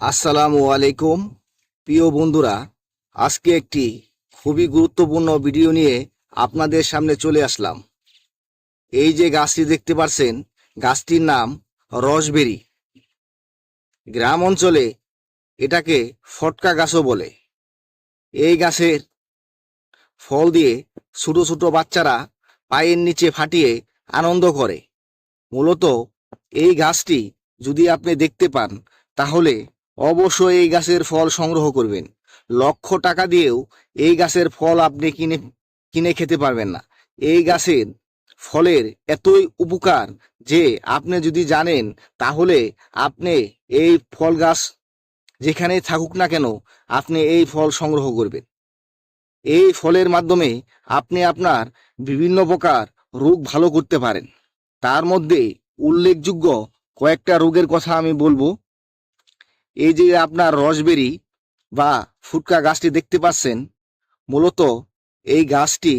আসসালামু আলাইকুম। প্রিয় বন্ধুরা, আজকে একটি খুবই গুরুত্বপূর্ণ ভিডিও নিয়ে আপনাদের সামনে চলে আসলাম। এই যে গাছটি দেখতে পাচ্ছেন গাছটির নাম রসবেরি। গ্রাম অঞ্চলে এটাকে ফটকা গাছও বলে। এই গাছের ফল দিয়ে ছোট ছোট বাচ্চারা পায়ের নিচে ফাটিয়ে আনন্দ করে। মূলত এই গাছটি যদি আপনি দেখতে পান, তাহলে অবশ্যই এই গাছের ফল সংগ্রহ করবেন। লক্ষ টাকা দিয়েও এই গাছের ফল আপনি কিনে কিনে খেতে পারবেন না। এই গাছের ফলের এতই উপকার যে আপনি যদি জানেন, তাহলে আপনি এই ফল গাছ যেখানে থাকুক না কেন, আপনি এই ফল সংগ্রহ করবেন। এই ফলের মাধ্যমে আপনি আপনার বিভিন্ন প্রকার রোগ ভালো করতে পারেন। তার মধ্যে উল্লেখযোগ্য কয়েকটা রোগের কথা আমি বলব। এই যে আপনার রসবেরি বা ফুটকা গাছটি দেখতে পাচ্ছেন, মূলত এই গাছটি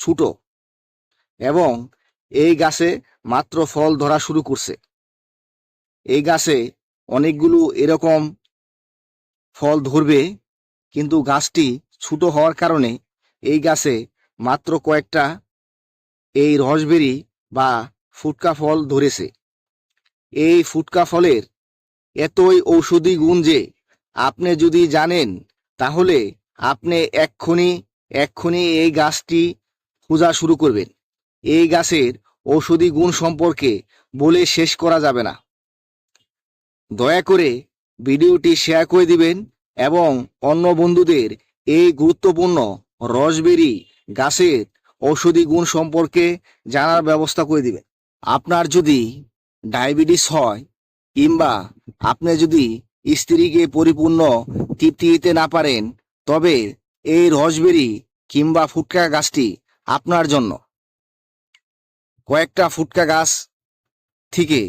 ছোট এবং এই গাছে মাত্র ফল ধরা শুরু করছে। এই গাছে অনেকগুলো এরকম ফল ধরবে, কিন্তু গাছটি ছোট হওয়ার কারণে এই গাছে মাত্র কয়েকটা এই রসবেরি বা ফুটকা ফল ধরেছে। এই ফুটকা ফলের এতই ঔষধি গুণ যে, আপনি যদি জানেন, তাহলে আপনি এক্ষুনি এক্ষুনি এই গাছটি খোঁজা শুরু করবেন। এই গাছের ঔষধি গুণ সম্পর্কে বলে শেষ করা যাবে না। দয়া করে ভিডিওটি শেয়ার করে দিবেন এবং অন্য বন্ধুদের এই গুরুত্বপূর্ণ রসবেরি গাছের ঔষধি গুণ সম্পর্কে জানার ব্যবস্থা করে দিবেন। আপনার যদি ডায়াবেটিস হয় কিংবা আপনি যদি স্ত্রীকে পরিপূর্ণ তৃপ্তি দিতে না পারেন, তবে এই রসবেরি কিংবা ফুটকা গাছটি আপনার জন্য। কয়েকটা ফুটকা গাছ থেকে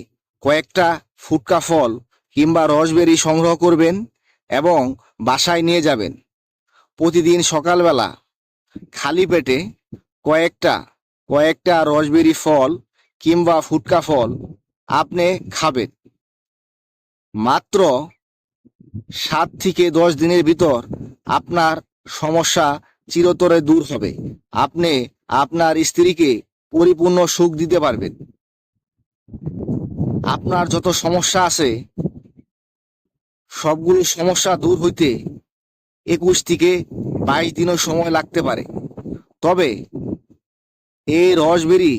কয়েকটা ফুটকা ফল কিংবা রসবেরি সংগ্রহ করবেন এবং বাসায় নিয়ে যাবেন। প্রতিদিন সকালবেলা খালি পেটে কয়েকটা কয়েকটা রসবেরি ফল কিংবা ফুটকা ফল আপনি খাবেন। মাত্র সাত থেকে দশ দিনের ভিতর আপনার সমস্যা চিরতরে দূর হবে। আপনি আপনার স্ত্রীকে পরিপূর্ণ সুখ দিতে পারবেন। আপনার যত সমস্যা আছে, সবগুলো সমস্যা দূর হইতে একুশ থেকে বাইশ দিনও সময় লাগতে পারে। তবে এই রসবেরি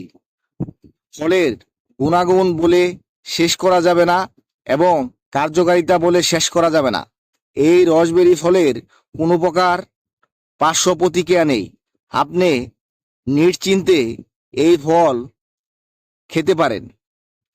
ফলের গুণাগুণ বলে শেষ করা যাবে না এবং কার্যকারিতা বলে শেষ করা যাবে না। এই রসবেরি ফলের কোনো প্রকার পার্শ্ব প্রতিক্রিয়া নেই। আপনি নিশ্চিন্তে এই ফল খেতে পারেন।